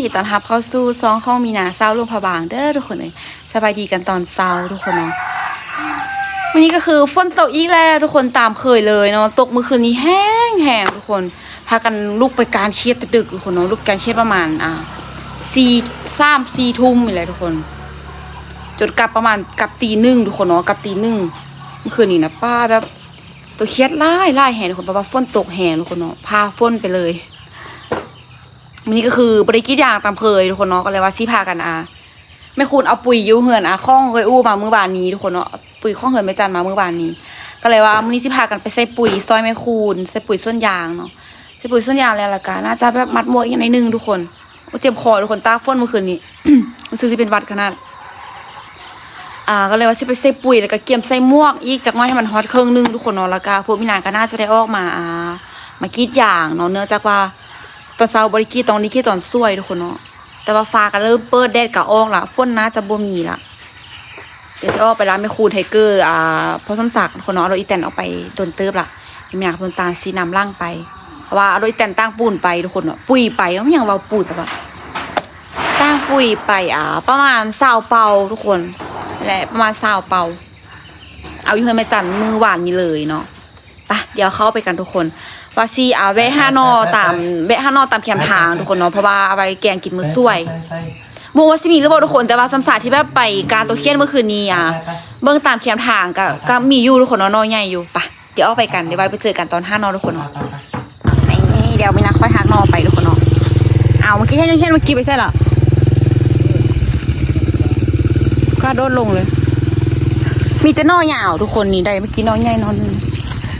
ดีต้อนรับเข้าสู่ซองข้องมีนาเศร้าลุงพบางเด้อทุกคนเลยสบายดีกันตอนเช้าทุกคนเนาะวันนี้ก็คือฝนตกอีกแล้วทุกคนตามเคยเลยเนาะตกเมื่อคืนนี้แห้งแห้งทุกคนพากันลุกไปการเครียดตดึกทุกคนเนาะลุกการเครียดประมาณอ่าสี่สามสี่ทุ่มนี่แหละทุกคน จนกลับประมาณกลับตีหนึ่งทุกคนเนาะกลับตีหนึ่งเมื่อคืนนี้นะป้าแบบตัวเครียดไล่ไล่แหงทุกคนเพราะว่าฝนตกแหงทุกคนเนาะพาฝนไปเลย วันนี้ก็คือบริกิจยางตามเคยทุกคนเนาะก็เลยว่าซีพากันอะไม่คุณเอาปุ๋ยยูเหินอะข้องเคยอู้มาเมื่อบานนี้ทุกคนเนาะปุ๋ยข้องเหินไม่จันมาเมื่อบานนี้ ก็เลยว่ามื้อนี้สิพากันไปใส่ปุ๋ยซอยแม่คูณใส่ปุ๋ยส้นยางเนาะใส่ปุ๋ยส้นยางแล้วละกันน่าจะแบบมัดมวยอย่างในหนึ่งทุกคนเจ็บคอทุกคนตาฝนเมื่อคืนนี้รู้สึกที่เป็นวัดขนาดอ่าก็เลยว่าสิไปใส่ปุ๋ยแล้วก็เกี่ยมใส่มวกอีกจากน้อยให้มันฮอตเครื่องนึงทุกคนเนาะแล้วก็พวกพี่นางก็น่าจะได้ออกมาอ่ามากีดยางเนาะเนื่องจากว่า ตอนเช้าบริกี้ตอนนี้กีตอนสวยทุกคนเนาะแต่ว่าฟ้าก็เริ่มเปิดแดดก็ออกละฝนน่าจะบ่มีละเดี๋ยวจะออกไปร้านแม่คูณไทเกอร์อ่าพอสมศักดิ์ทุกคนเนาะเอารถอีแตนออกไปโดนเติบละมีอยากพนตาลสีน้ำล่างไปว่าเอารถอีแตนตั้งปูนไปทุกคนเนาะปุยไปก็ไม่ยังเบาปูนแต่ว่าตั้งปุยไปอ่า ประมาณสาวเปาทุกคน และประมาณสาวเปา เอาอยู่เฮือนแม่จันมือหวานนี่เลยเนาะไปเดี๋ยวเข้าไปกันทุกคน ว่าซีอาแวะห้านอตามแวะห้านอตามแคมทางทุกคนเนาะเพราะว่าเอาไว้แกงกินมื้อสวยโมว่าสิมีหรือเปล่าทุกคนแต่ว่าสำสาที่แบบไปการตัวเคียนเมื่อคืนนี้อะเบิ่งตามแคมทางก็ก็มีอยู่ทุกคนเนาะนอใหญ่อยู่ไปะเดี๋ยวเอาไปกันเดี๋ยวไว้ไปเจอกันตอนห้านอทุกคนเนาะนี่เดี๋ยวมีนักค่อยหักนอไปทุกคนเนาะเอาเมื่อกี้ให้ยังเคียนเมื่อกี้ไปใช่เหรอก็โดนลงเลย มีแต่นอยาวทุกคนนี่ได้เมื่อกี้นอใหญ่นอนง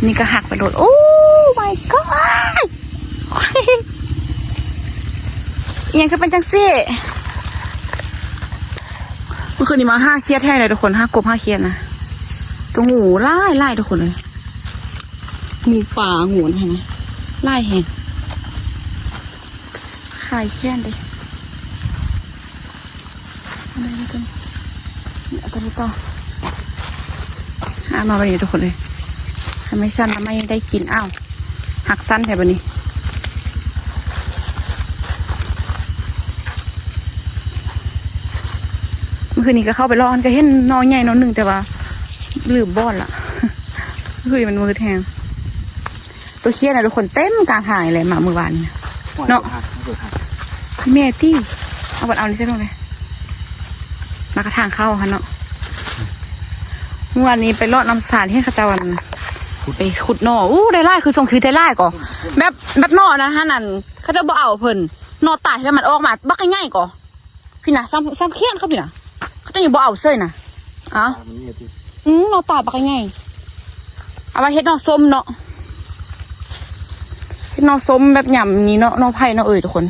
นี่ก็หักไปโดนโอ้ my god อิห ยังคือเป็นจังซี่เมื่อคืนนี้มาห้าเครียดแท้เลยทุกคนห้ากบห้าเครียดนะตัวหูไล่ไล่ทุกคนเลยงูป่างูนะเห็นไหมไล่แหงขายแค่นเลยอะไรกันเอาตัวนี้ต่อหามาไปนี่ทุกคนเลยทำไมสั้นทำไมได้กินอ้าวหักสั้นแถบนี้ มื่อคืนนี้ก็เข้าไปรอกันก็เห็นนอนใหญ่นอนหนึ่งแต่ว่าลืมบอนละเมื่อคืนมันมือแทง ตัวเครียดนะทุกคนเต็มกลางหายเลยหมาเมื่อวานเนี่ยเนาะพี่แม่ที่เอาบัตรเอานี่ใช่ไหมเลยมากระทางเข้าฮะเนาะเมื่อวานนี้ไปรอดน้ำสารให้ข้าเจ้าวันไปขุดหน่ออู้ได้ไล่คือทรงคือได้ไล่ก่อแบบแบบหน่อนะฮะนั่นเขาจะบ่เอาเพิ่นหน่อตายแล้วมันออกมา บักง่ายๆก่อพี่นะซ้ำซ้ำเคียนเขาพี่นะ เขาจะอยู่บ่เอาเซ้ยนะอ๋ออืมหน่อตายบักง่ายเอาไว้เฮ็ดหน่อส้มเนาะเฮ็ดหน่อส้มแบบหย่ำนี้เนาะหน่อไผ่เนาะเอ่ยทุกคน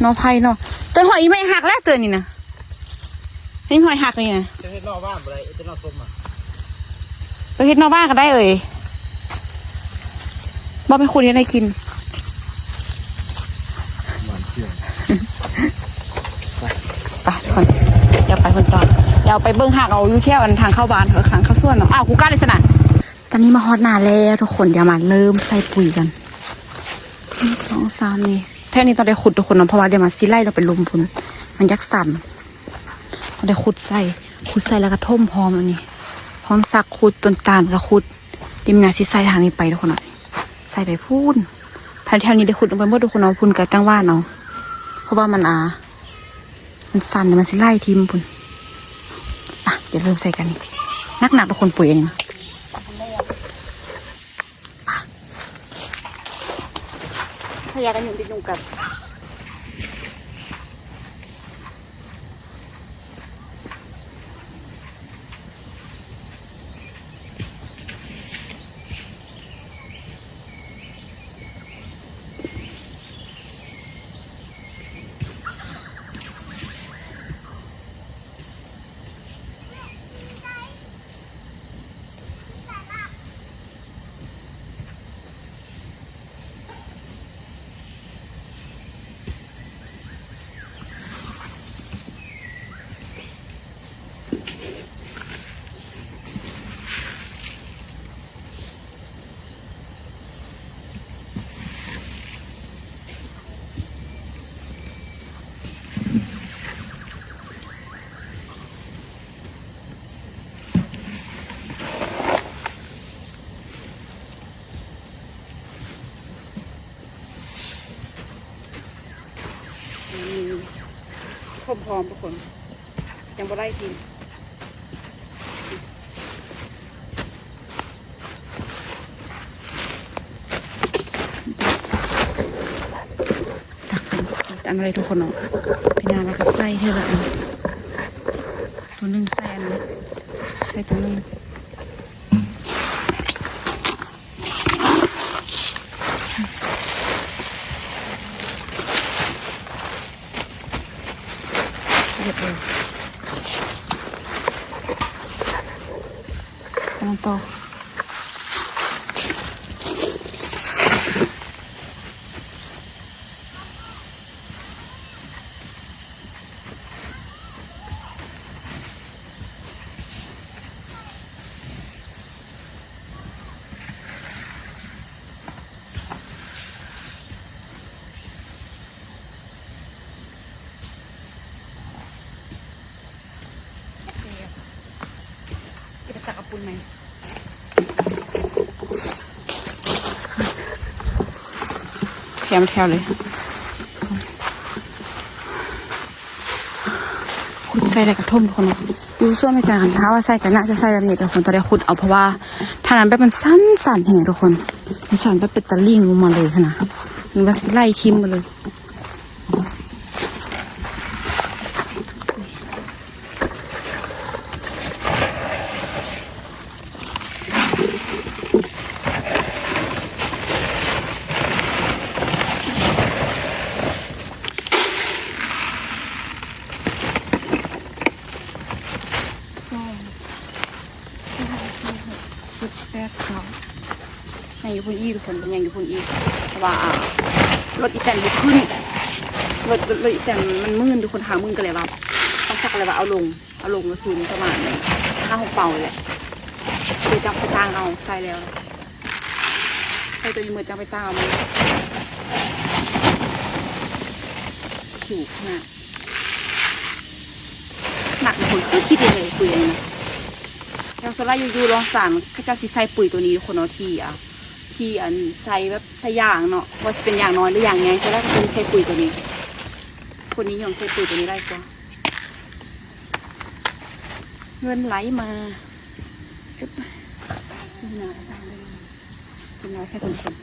หน่อไผ่เนาะต้นหอยอีไม่หักแล้วเจอนี่นะเห็นหอยหักนี่นะจะเห็นนอกบ้านอะไรจะนอกส้มอะเออเฮ็ดหน่อบ้านก็ได้เอ่ยบ่เป็นคุณยังได้กิน หวานเชื่อ ไปทุกคนเดี๋ยว ไปคนต่อเดี๋ยวไปเบิ้งหากเอาอยู่แค่วันทางเข้าบ้านเถอะทางเข้าส่วนเนาะอ้าวกูกล้าเลยสนั่นตอนนี้มาฮอตหนาแล้วทุกคนเดี๋ยวมาเริ่มใส่ปุ๋ยกันสองสามนี่แท่นี้ตองได้ขุดทุกคนเนาะเพราะว่าเดี๋ยวมาซิไล่เราไปลุมพุ่นมันยักษ์สั่นต้องได้ขุดใส่ขุดใส่แล้วก็ท่มพร้อมอันนี้พร้อมสักขุดต้นตาลก็ขุดดิมนาซิใส่ทางนี้ไปทุกคนเนาะใส่ไปพูนทางแถวนี้ได้ขุดลงไปหมดทุกคนเนาะพุ่นกับจังว่านเนาะเพราะว่ามันอ่า มันสั่นมันสิไล่ทิมพุ่นอะเดี๋ยวเริ่มใส่กันนักหนักเป็นคนปุ๋ยอันนี้นะพยากันอยู่ติดนุ่งกับ อมทุกคน ยังบ่ได้กินตักเป็นตักอะไรทุกคนเนาะพี่นาแล้วก็ใส่เท่าไหร่ตัวหนึ่งใส่อันใส่ตัวหนึ่ง จะตักกระปุนไหมแถมแถวเลย ขุดใส่อะไรกระท่อมทุกคนเนาะอยูส่วนไม่จางถ้าว่าใส่กันน่าจะใส่แบบนี้แต่คนตอนแรกขุดเอาเพราะว่าทานั้นแบบมันสั้นสั่นแห่งทุกคนมันสั่นแบบเป็นตะลิ่งลงมาเลยขนาดมันแบบไล่ทิมมาเลย สองห้าสี่หกเจ็ด แปดเก้ายังอยู่พุ่นอีทุกคนเป็นยังอยู่พุ่นอีเพราะว่ารถอีแตนบุขึ้นรถรถอีแตนมันมืนทุกคนหามืนกันเลยว่าต้องสักอะไรว่าเอาลงเอาลงมาคืนประมาณห้าหกเป่าเลยแหละเดี๋ยวจับไปจ้างเอาใส่แล้วใส่ตัวนี้มือจับไปจ้างเอามันผิวขนาดหนักคนก็คิดยังไงคุยเองนะ แล้วโซล่ายูยูลองสารก็จะสิใส่ปุ๋ยตัวนี้ทุกคนเนาะที่อะที่อันใส่แบบใส่ยางเนาะว่าจะเป็นยางน้อยหรืออย่างไงโซล่าก็จะใส่ปุ๋ยตัวนี้ คนนี้ยอมใส่ปุ๋ยตัวนี้ได้กว่าเงินไหลมาอึ๊บนี่นะอาจารย์เลยเป็นน้อยใส่คนคน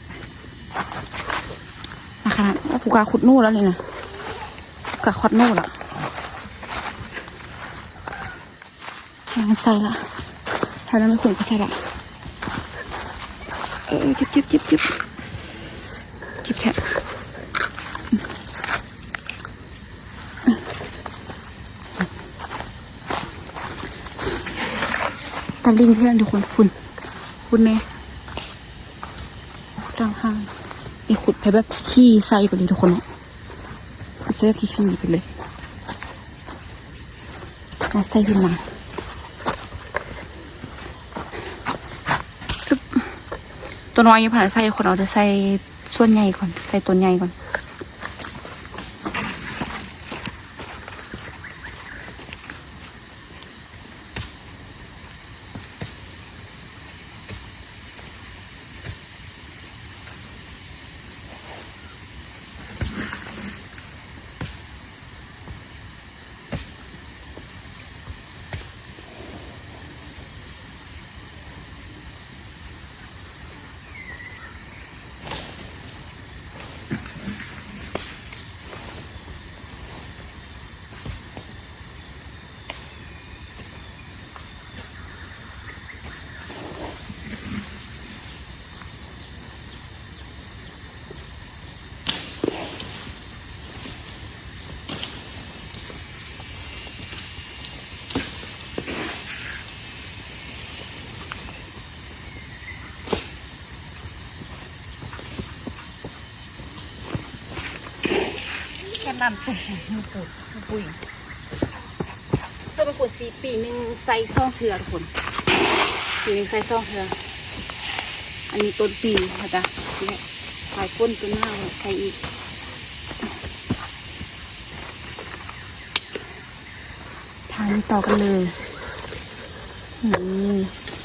มาขนาดว่าผูกาขุดนู่นแล้วนี่นะกาคอดนู่นละยังใส่ละ ถ้าเราไม่ควรก็ใส่ละเออจิบจิบจิบจิบจิบแค่ตะลิงเพื่อนทุกคนคุณ คุณแม่ร่างห้างนี่ขุดไปแบบขี้ใส่ไปเลยทุกคนเนาะขุดใส่แบบขี้ไปเลยมาใส่ขึ้นมา ตัวน้อยยังผ่านใส่คนเอาจะใส่ส่วนใหญ่ก่อน ใส่ตัวใหญ่ก่อน แค่นั้นปุ๋ยปุ๋ยปุ๋ยเพื่อมาขวดสีปีหนึ่งใส่ซองเถื่อทุกคนปีหนึ่งใส่ซองเถื่ออันนี้ต้นปีนะจ๊ะเนี่ยปลายก้นตัวหน้าใส่อีกทานต่อกันเลยนี่ เ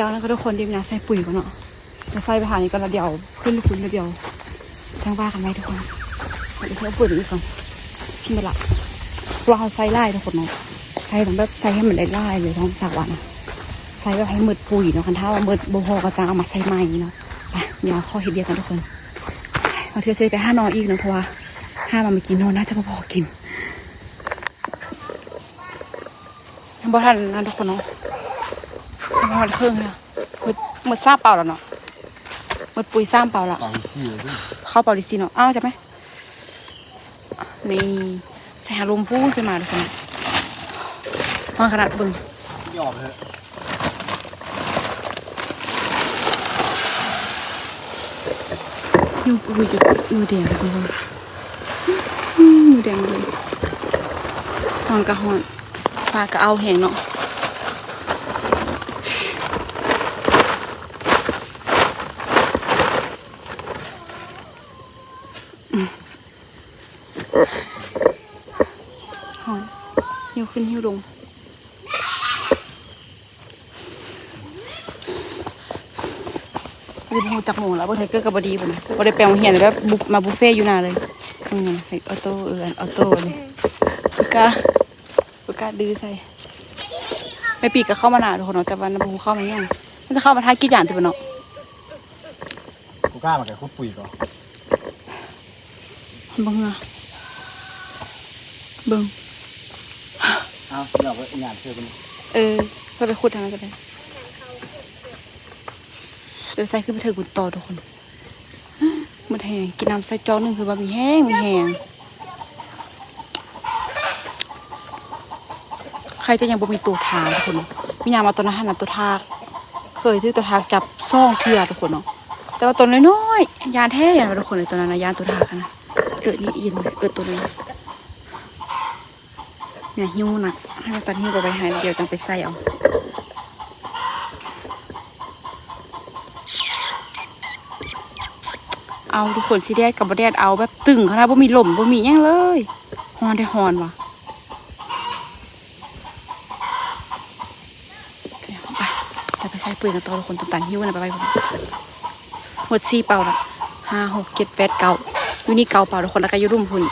ดี๋ยวนะก็ทุกคนดี๋ยวนะใส่ปุ๋ยก่อนเนาะจะใส่ไปหานี่ก่อนแล้วเดี๋ยวขึ้นลูกคุณแล้วเดี๋ยวจ้งว่ากันไหมทุกคนเดี๋ยวเราปุ๋ยอีกก่อนที่ไม่ลับว่าเขาใส่ไล่ทุกคนเนาะใส่แบบใส่ให้มันได้ไล่เลยท้องสาวอะนใส่แบบให้มืดปุ๋ยเนาะคันถ้าว่ามืดโบพอก็จะเอามาใส่ใหม่เนาะไปเดี๋ยวข้อเห็ดเดียวกันทุกคนเราเทือจะไปห้านอนอีกเนาะเพราะว่าห้ามันไม่กินนอนน่าจะพอกินยังบ่ทันนะทุกคนเนาะ ประมาณครึ่งค่ะมืดมืดซ่าเปล่าแล้วเนาะมืดปุยซ่ามเปล่าละปากซี่ด้วยเข้าเปล่าดิซีเนาะอ้าวจะไหมนี่ใส่หาลมพุ่งขึ้นมาทุกคนมาขนาดเบึงยอมเลยยูอุ้ยหยุดมือแดงทุกคนอืมมือแดงเลยหอนกะหอนปลากะเอาแหงเนาะ หอนหิวขึ้นหิวลงรีบหูจักหมูแล้วบ่ไทเกอร์กับบดีบ่นะบ่ได้แปลงเหียนแล้วบุกมาบุฟเฟ่ต์อยู่หน้าเลยอืมใส่ออโต้เออออโต้เลยปากกาปากกาดื้อใส่ไปปีกก็เข้ามาหนาทุกคนเนาะแต่วันบูเข้ามายังมันจะเข้ามาทายกี่อย่างติบ่เนาะกูกล้ามาแกคุดปุ๋ยก่อนเบิ่งอะ เบิ่งเอาเดี๋ยวไปงานเชื่อกันเออเพื่อไปขุดทางนั้นก็ได้เดี๋ยวใส่ขึ้นไปเถอะกุญต่อทุกคนมันแห้งกินน้ำใส่จอกหนึงคือว่ามีแห้งมีแห้งใครจะยังบ่มีตัวทางทุกคนเนาะมีนามาตัวนั้นหันนะตัวทากเคยซื้อตัวทากจับซ่องเทือทุกคนเนาะแต่ว่าตัวน้อยๆยานแท้ยานทุกคนเลยตัวนั้นนะยานตัวทากอะนะเกิดนี่อินเกิดตัวนี้ เนี่ยหิ้วหนักให้มันหิ้วไปให้เดียวจังไปใส่เอาเอาทุกคนสิแดดกับบแดดเอาแบบตึงขนาดบ่มีลมบ่มีหยังเลยฮอนได้ฮอนวะไปไปไปใส่ปุ๋ยกันต่อทุกคนตันๆหิ้วนะไปไปผมหมดสี่เป่าละห้าหกเจ็ดแปดเก้าอยู่นี่เก้าเป่าทุกคนแล้วก็อยู่รุ่มพุ่น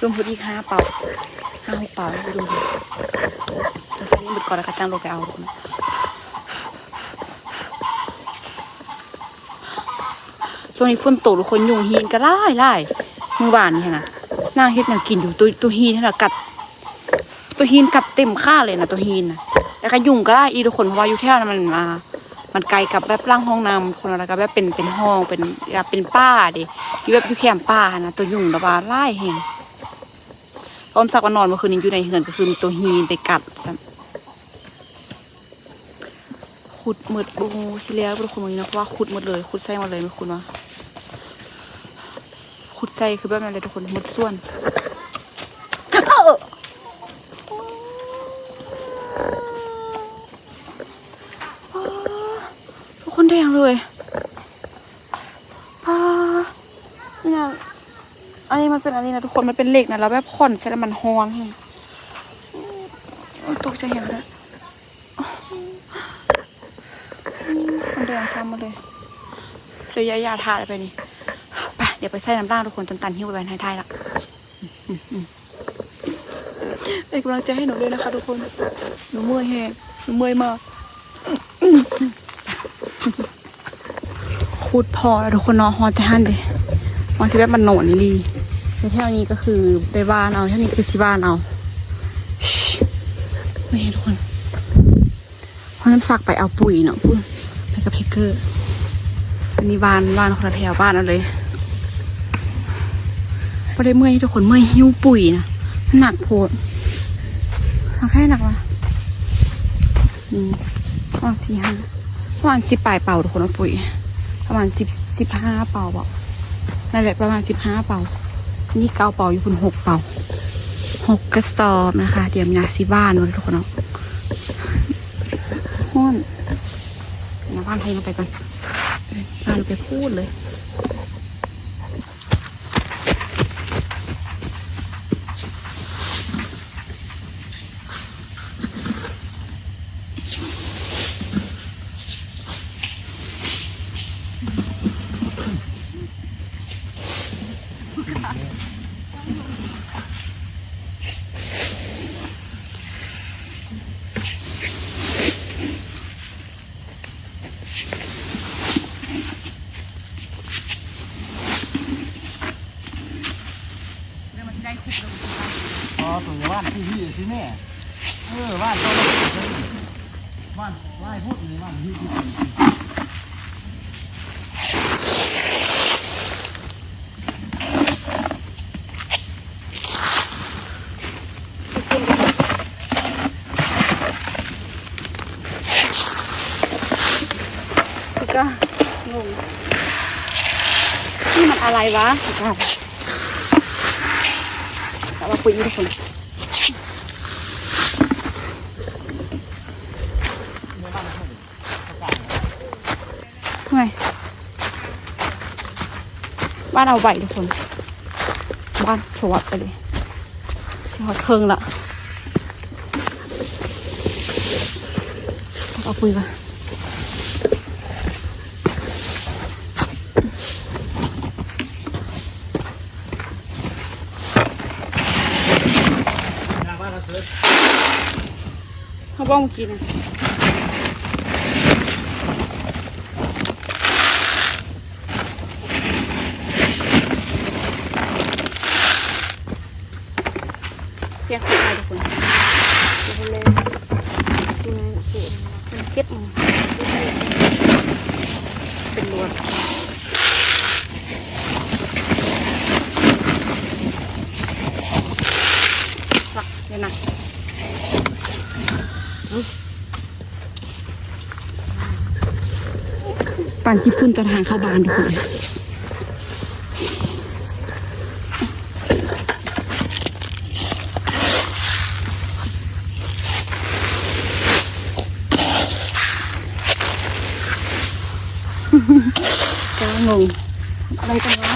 รุ่มพุ่นอีกห้าเป่า ห้าเป่าอยู่รุ่มพุ่นจะใส่นี่หมดก่อนแล้วก็จ้างลงไปเอาทุกคนช่วงนี้ฝนตกทุกคนยุงฮีนก็ไล่ไล่เมื่อวานนี่นะนางเฮ็ดแนวกินอยู่ตัวตัวฮีนนี่แหละกัด ตัวฮีนกัดเต็มค่าเลยนะตัวฮีนนะแล้วก็ยุงก็ได้อีทุกคนเพราะว่าอยู่แถวนั้นมันอ่ามันไกลกับแบบร่างห้องน้ำคนอะไรก็แบบเป็นเป็นห้องเป็นเป็นป้าดิอยู่แบบอยู่แคมป์ป้านะตัวยุงระบาดไล่เห็น ตอนสักวันนอนเมื่อคืนนี้อยู่ในเหือนก็คือมีตัวฮีนไปกัดซะขุดหมดบูสิแล้วทุกคนมึงนะเพราะว่าขุดหมดเลยขุดใส่หมดเลยไม่คุณวะขุดใส่คือแบบนั้นเลยทุกคนหมดส่วนเอ้อทุกคนแดงเลยอ่านี่นะ อันนี้มันเป็นอันนี้นะทุกคนมันเป็นเหล็กนะแล้วแบบผ่อนเสร็จแล้วมันฮอนให้ตกใจเห็นแล้วมันแดงซ้ำมาเลยเดี๋ยวยายาทาอะไรไปนี่ไปเดี๋ยวไปใส่น้ำล่างทุกคนจนตันหิ้วไปให้ท้ายละเป็นกำลังใจให้หนูด้วยนะคะทุกคน หนูเมื่อยแฮงหนูเมื่อยมากคูดพอแล้วทุกคนนาะฮอนแต่หันเลยมองที่แบบมันโหนนนี่ลี แถวนี้ก็คือไปบ้านเอาแถวนี้คือที่บ้านเอาไม่เห็นทุกคนเพราะน้ำสักไปเอาปุ๋ยเนาะพูดไปกับเพกเกอร์อันนี้บ้านบ้านคนละแถวบ้านเอาเลยพอได้เมื่อยทุกคนเมื่อยหิ้วปุ๋ยนะหนักโพดเอาแค่หนักวะนี่ประมาณสี่ห้าประมาณสิบปลายเป่าทุกคนเอาปุ๋ยประมาณสิบสิบห้าเป่าเปล่านั่นแหละประมาณสิบห้าเป่า นี่เกาเป่าอยู่คุณหกเป่าหกกระสอบนะคะ เดี๋ยวมีนาซีบ้านไว้ทุกคนเนาะห้อนมาบ้านไทยลงไปก่อนบ้านลงไปพูดเลย นี่สิแม่เออบ้านต้องบ้านไหว้พูดนี่บ้านที่ที่ แล้ว ก็งงนี่มันอะไรวะเอามาคุยทุกคนทำไม บ้านเอาใบทุกคน บ้านสวัสดไปเลยสวัสดเคิงละเอาคุยกันทางบ้านเราเสิร์ชเขาบอกเมื่อกี้นะเสียงคุยมาทุกคนดูเลยดูเลยดูมันเก็บมันเป็นรวดฟัก เดี๋ยวนะปั่นขี้ฝุ่นตอนทางเข้าบ้านทุกคนจ้างงอะไรกันวะ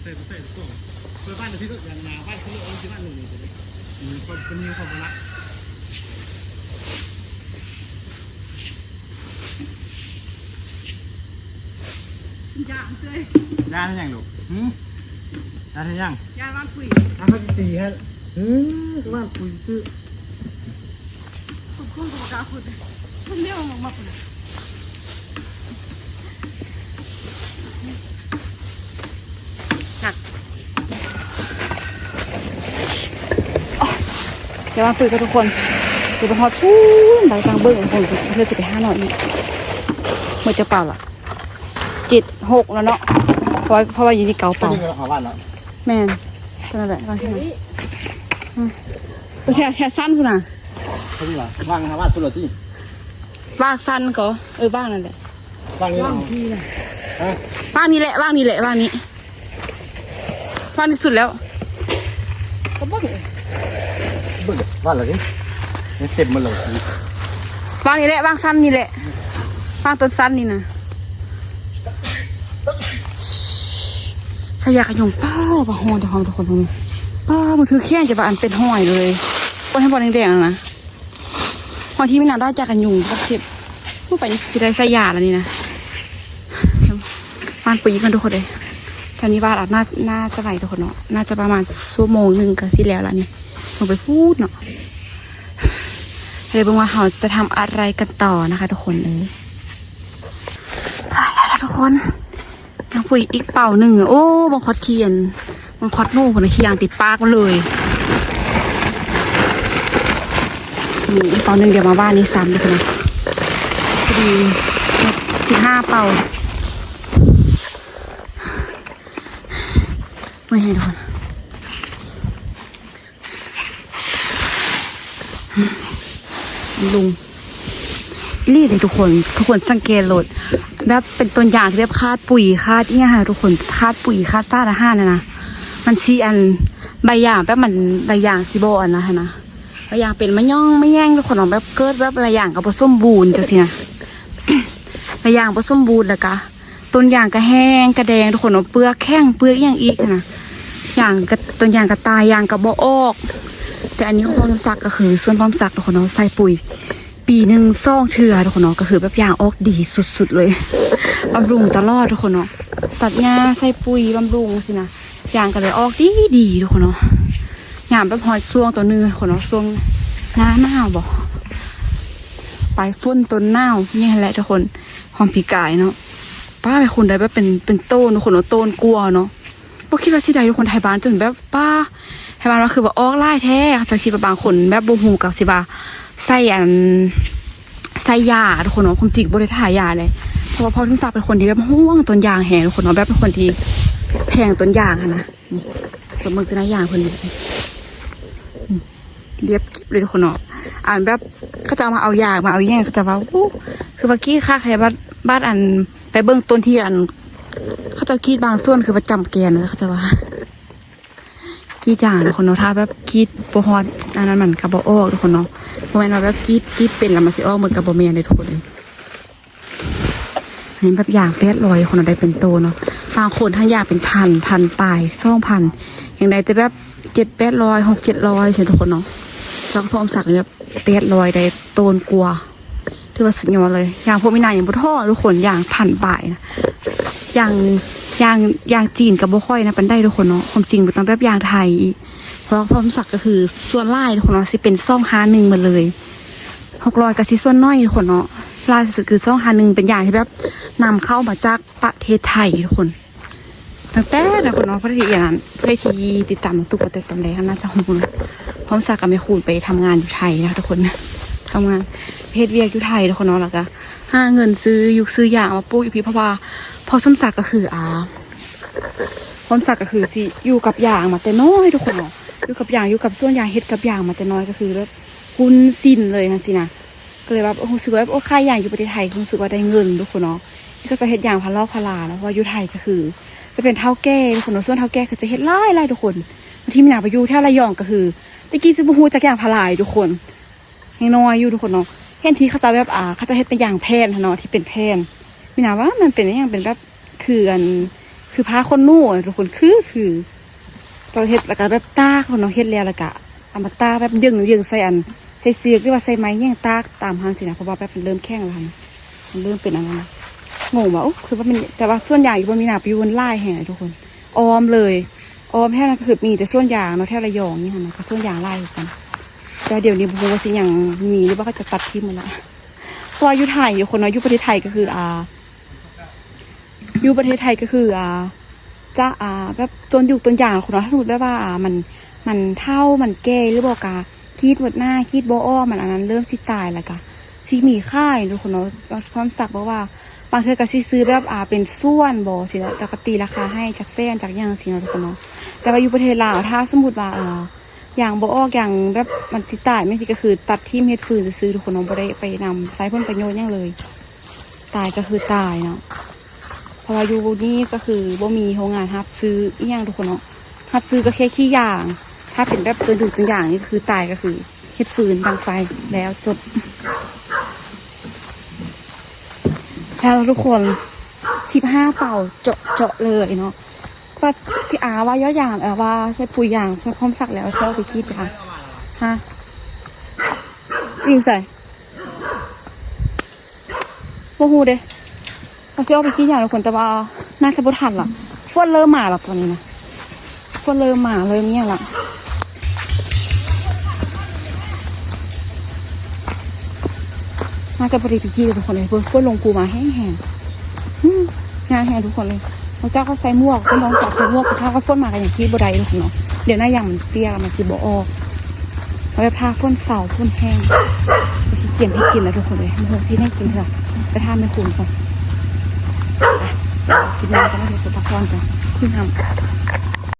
เสร็จเสร็จส่งเปิดบ้านที่ก็อย่างนาบ้านเขาเรียกว่าที่บ้านหนึ่งเลยมีความเป็นมีความรัก ย่างเลย ย่านให้ยังลูกหืมย่านให้ยัง ย่างบ้านคุย ย่าน เขาจะตีให้หืมคือบ้านคุยซื้อคุณคุณกับกาคุณมันเรียกมากมากเลยหักเดี๋ยวมาคุยกันทุกคนเดี๋ยวไปฮอดพูนไปกลางเบิ้งของคนเพื่อจะไปห้าหน่อยนี่เมื่อจะเปล่าล่ะเจ็ดหกแล้วเนาะเพราะว่าเพราะว่าอยู่ที่เกาตอเปล่านี้เราหาบ้านแล้วแม่นก็ นั่นแหละบางทีนะอืมแค่แค่สั้นพุ่นน่ะเขาดีกว่าว่างหาบ้านสุดเลยที่ว่างสั้นก็เออว่างนั่นแหละว่างนี้ว่างที่นะฮะว่างนี้แหละว่างนี้แหละว่างนี้ว่างที่สุดแล้วก็เบิ่งเบิ่งบ้านอะไรนี่เต็มมาเลยว่างนี้แหละว่างสั้นนี่แหละว่างต้นสั้นนี่นะ ยะขยงป้าปะหอเดี๋ยวหอมทุกคนตรงนี้ป้ามันคือแค่จะว่าอันเป็นห้อยเลยบนให้บอลแดงๆนะหอที่ไม่นานได้จากกันยุงก็เจ็บผู้ไปนี่สิได้สยาแล้วนี่นะบ้านปีกันทุกคนเลยตอนนี้บ้านอาจน่าน่าจะไหลทุกคนเนาะน่าจะประมาณชั่วโมงหนึ่งก็สิแล้วล่ะนี่ลงไปพูดเนาะเลยบอกว่าเราจะทำอะไรกันต่อนะคะ ทุกคนเลยได้แล้วนะทุกคน ปุ๋ยอีกเป่าหนึ่งโอ้บังคอดเคียนบังคอดนู่นคนละเคียงติดปากมาเลยนี่อีกเป่าหนึ่งเดี๋ยวมาบ้านนี้ซ้ำเลยนะพอดีสิบห้าเป่าไม่ให้ทุกคนลุงอีหลีเลยทุกคน ทุกคนสังเกตโหลด แบบเป็นต้นอย่างที่แบบคาดปุ๋ยคาดเนี่ยค่ะทุกคนคาดปุ๋ยคาดซาดอาหารนะนะมันซีอันใบอย่างแบบมันใบอย่างซีโบอันนะฮะนะใบอย่างเป็นมะย่องไม่แย่งทุกคนออกแบบเกิดแบบใบอย่างกับผสมบูรณ์จังสินะใบอย่างผสมบูรณ์แล้วก็ต้นอย่างก็แห้งกระแดงทุกคนเอาเปลือกแข้งเปลือกอย่างอีกนะอย่างก็ต้นอย่างก็ตายอย่างก็บ่ออก แต่อันนี้ของพ่อลำซักก็คือ ส่วนพ่อลำซักทุกคนเนาใส่ปุ๋ย ปีหนึ่งซ่องเทือทุกคนเนาะก็คือแบบยางออกดีสุดๆเลยบำรุงตลอดทุกคนเนาะตัดหญ้าใส่ปุ๋ยบำรุงสินะยางก็เลยออกดีดีทุกคนเนาะยางแบบหอยช่วงตัวนึงทุกคนเนาะช่วงหน้าหนาวบอกไปลายฝนต้นหนาวนี่แหละทุกคนหอมผีกายเนาะป้าไปคนใดแบบเป็นเป็นโต้นทุกคนเนาะโต้นกลัวเนาะพวกคิดว่าสิใดทุกคนไทยบ้านจนแบบป้าไทยบ้านว่าคือว่าออกไล่แท้จะคิดว่าบางคนแบบบูฮูกับสิว่า ใส่อันใส่ยาทุกคนเนาะความจริงบริถ่ายาเลยเพราะว่าพ่อทุ่งศักดิ์เป็นคนที่แบบห่วงต้นยางแหงทุกคนเนาะแบบเป็นคนที่แพงต้นยางอะนะนี่คนมึงจะน่ายางคนนี้เรียบกิบเลยทุกคนเนาะอ่านแบบก็จะมาเอายามาเอาแย่งก็จะว่าอู้คือว่ากี้ค่าใครบ้านบ้านอันไปเบิ้องต้นที่อันเขาจะกรีดบางส่วนคือประจำแกนนะเขาจะว่า กีดอย่างคนเนาะถ้าแบบกีดโปฮอดอันนั้นมันกระบอกออกทุกคนเนาะเพราะว่าแบบกีดกีดเป็นแล้วมันสิออกเหมือนกระบอกเมียเลยทุกคนเลยอันนี้แบบอยางแปดร้อยคนเอาได้เป็นโตเนาะบางคนถ้าอยากเป็นพันพันปลายสองพันอย่างใดแต่แบบเจ็ดแปดร้อยหกเจ็ดร้อยเสียทุกคนเนาะแล้วก็พอมสักเลยแบบแปดร้อยได้โตนกลัวถือว่าสุดยอดเลย อย่างพวกมินาอย่างบุท่อทุกคนอย่างพันปลายนะอย่าง ย่างอย่างจีนกับบ่ค่อยนะเป็นได้ทุกคนเนาะความจริงเป็นต้องแบบอย่างไทย เพราะพร้อมสักก็คือส่วนไล่ทุกคนเนาะสิเป็นซ่องหาหนึ่งมาเลยหกร้อยกับสิส่วนน้อยทุกคนเนาะล่าสุดคือซ่องหาหนึ่งเป็นอย่างที่แบบนำเข้ามาจากประเทศไทยทุกคน ตั้งแต่ทุกคนเนาะประเทศอย่างนั้นประเทศที่ติดตามตุกประเทศตอนแรกน่าจะหูนะพร้อมสักกับแม่คูณไปทำงานอยู่ไทยนะทุกคน ทำงานเพศเวียกอยู่ไทยทุกคนเนาะแล้วก็หาเงินซื้อยุกซื้อยางมาปลูกอยู่พี่เพราะว่าพอส้มสักก็คืออ่าส้มสักก็คือสิอยู่กับยางมาแต่น้อยทุกคนเนาะอยู่กับยางอยู่กับส่วนยางเฮ็ดกับยางมาแต่น้อยก็คือแบบคุ้นสิ้นเลยนะสินะก็เลยแบบโอ้รู้สึกว่าโอ้ค่ายยางอยู่ประเทศไทยรู้สึกว่าได้เงินทุกคนเนาะนี่ก็จะเฮ็ดยางพาลอกพลาแล้วเพราะว่าอยู่ไทยก็คือ จะเป็นเท่าแก่ทุกคนเนาะส่วนเท่าแก่คือจะเฮ็ดไล่ไล่ทุกคนที่มีหนาไปอยู่แถวระยองก็คือตะกี้ซื้อบูฮูจากยางพลายทุกคน ยังน้อยอยู่ทุกคนเนาะเห็นทีเขาจะแบบอ่าเขาจะเฮ็ดเป็นยางแผ่นเนาะที่เป็นแผ่นมีนาว่ามันเป็นอย่างเป็นแบบคืออันคือผ้าคนนู่อะทุกคนคือคือตอนเฮ็ดแล้วก็แบบตากคนเนาะเฮ็ดแล้วแล้วก็เอามาตากแบบยึงยึงใส่อันใส่เสียกหรือว่าใส่ไม้ย่งตากตามทางสินะเพราะว่าแบบมันเริ่มแข็งแล้วนะมันเริ่มเป็นอันนั้นงงว่าโอ้คือว่ามันแต่ว่าส่วนใหญ่อยู่บนมีนาไปอยู่บนไล่แห่ทุกคนออมเลยออมแค่นั้นก็คือมีแต่ส่วนยางเนาะแค่ระยองนี่ค่ะนะก็ส่วนยางไล่กัน แต่เดี๋ยวนี้บูว่าสิอย่างมีหรือว่าเขาจะตัดทิ้งหมดละเพราะว่าอยู่ไทยอยู่คนเนาะอยู่ประเทศไทยก็คือ อ่าอยู่ประเทศไทยก็คือ อ่าจะอ่าแบบต้นอยู่ต้นอย่างคนเนาะถ้าสมมติว่าอ่ามันมันเท่ามันแก่หรือบอกกาคีดหมดหน้าคีดโบอ้อมันอันนั้นเริ่มสิตายแล้วกะซีมีค่ายทุกคนเนาะความสักบอกว่าบางเธอก็สิซื้อแบบอ่าเป็นส่วนบอสิแล้วแต่ก็ตีราคาให้จากเส้นจากอย่างสิเนาะทุกคนเนาะแต่ว่าอยู่ประเทศลาวถ้าสมมติว่าอ่า อย่างโบอ้ออย่างแบบมันสิตายไม่สิก็คือ ตัดที่เม็ดฟืนซื้อทุกคนเนาะบ่ได้ไปนำใช้ผลประโยชน์ยังเลย ตายก็คือตายเนาะเพราะว่าอยู่นี่ก็คือบ่มีโรงงานรับซื้ออีหยังทุกคนเนาะรับซื้อก็แค่ขี้ยาง ถ้าเป็นแบบตัวดูดตัวอย่างนี่คือตายก็คือเฮ็ดฟืนดังไฟแล้วจบแล้วทุกคนสิบห้าเป่าเจาะเจาะเลยเนาะ ก็ที่อาว่าย่ออย่างเออว่าใช้ปุ๋ยอย่างเพื่อพร้อมสักแล้วเช่าไปคิดจ้ะฮะยิงใส่โมหูเด้เราซื้อเอาไปกินอย่างละคนแต่ว่าน่าจะบ่ทันล่ะฝนเริ่มมาแล้วตอนนี้นะฝนเริ่มมาเริ่มเนี่ยละน่าจะบริพิธีทุกคนเลยเพิ่งฝนลงกูมาแห้งๆอืมงานแห้งทุกคนเลย น้องเจ้าก็ใส่หมวกก็น้องจับใส่หมวกถ้าก็ฝนมากันอย่างที่บไดทุกคนเนาะเดี๋ยวหน้าอย่างมันเปียมันสิบออกเราไปพาฝนเสาฝนแห้งไปสิเกียนให้กินแล้วทุกคนเลยมันหัวที่ให้กินเถอะไปทานไม่คุ้มก่อนกินน้ำกันแล้วเดี๋ยวจะพักผ่อนกันขึ้นทำ